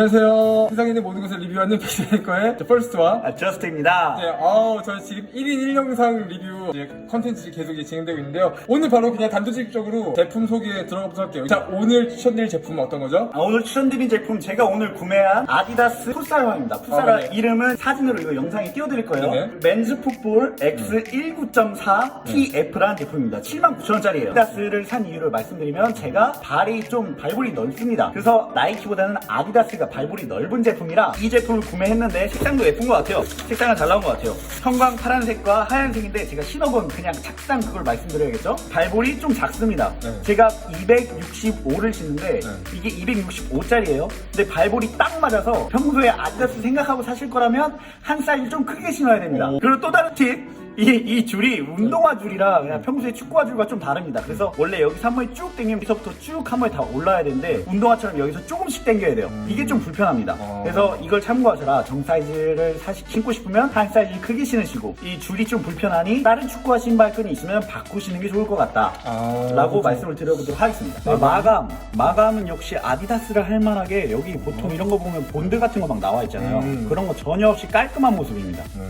안녕하세요. 세상에 있는 모든 것을 리뷰하는 빅스메이커의 퍼스트와 아, 저스트입니다. 네, 아우, 저 지금 1인 1영상 리뷰 이제 컨텐츠 계속 진행되고 있는데요. 오늘 바로 그냥 단도직입적으로 제품 소개에 들어가보도록 할게요. 자, 오늘 추천드릴 제품은 어떤 거죠? 아, 오늘 추천드린 제품 제가 오늘 구매한 아디다스 풋살화입니다. 풋살화 아, 네. 이름은 사진으로 이거 영상에 띄워드릴 거예요. 네네. 맨즈 풋볼 X19.4 TF라는 제품입니다. 79,000원짜리예요. 아디다스를 산 이유를 말씀드리면 제가 발이 좀 발볼이 넓습니다. 그래서 나이키보다는 아디다스가 발볼이 넓은 제품이라 이 제품을 구매했는데 색상도 예쁜 것 같아요. 색상은 잘 나온 것 같아요. 형광 파란색과 하얀색인데 제가 신어본 그냥 착상 그걸 말씀드려야겠죠? 발볼이 좀 작습니다. 네. 제가 265를 신는데 네. 이게 265짜리예요. 근데 발볼이 딱 맞아서 평소에 아디다스 생각하고 사실 거라면 한 사이즈 좀 크게 신어야 됩니다. 오. 그리고 또 다른 팁. 이, 이 줄이 운동화 줄이라 그냥 평소에 축구화 줄과 좀 다릅니다. 그래서 원래 여기서 한 번에 쭉 당기면 여기서부터 쭉 한 번에 다 올라야 되는데 운동화처럼 여기서 조금씩 당겨야 돼요. 이게 좀 불편합니다. 어. 그래서 이걸 참고하셔라. 정 사이즈를 사시, 신고 싶으면 한 사이즈 크게 신으시고 이 줄이 좀 불편하니 다른 축구화 신발끈이 있으면 바꾸시는 게 좋을 것 같다. 아, 라고 그렇죠. 말씀을 드려보도록 하겠습니다. 네, 마감. 마감은 역시 아디다스를 할 만하게 여기 보통 이런 거 보면 본드 같은 거 막 나와 있잖아요. 음. 그런 거 전혀 없이 깔끔한 모습입니다. 음.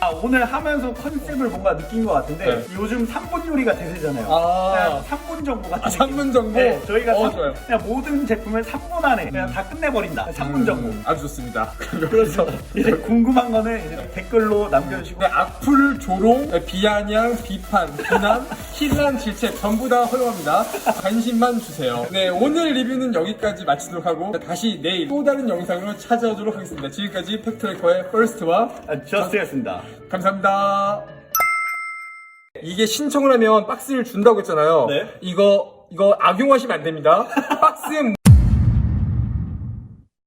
아, 오늘 하면서 컨셉을 뭔가 느낀 것 같은데 네. 요즘 3분 요리가 대세잖아요. 아. 그냥 3분 정보 같은 아, 3분 정보? 네, 저희가 어, 삼- 좋아요. 그냥 모든 제품을 3분 안에 그냥 다 끝내버린다. 3분 정보. 음, 아주 좋습니다. 그렇죠. 이제 궁금한 거는 이제 댓글로 남겨주시고 네, 악플, 조롱, 비아냥, 비판, 비난, 힐난, 질책 전부 다 허용합니다. 관심만 주세요. 네, 오늘 리뷰는 여기까지 마치도록 하고 다시 내일 또 다른 영상으로 찾아오도록 하겠습니다. 지금까지 팩트레커의 퍼스트와 아, 저스트였습니다. 감사합니다. 이게 신청을 하면 박스를 준다고 했잖아요. 네. 이거 이거 악용하시면 안 됩니다. 박스에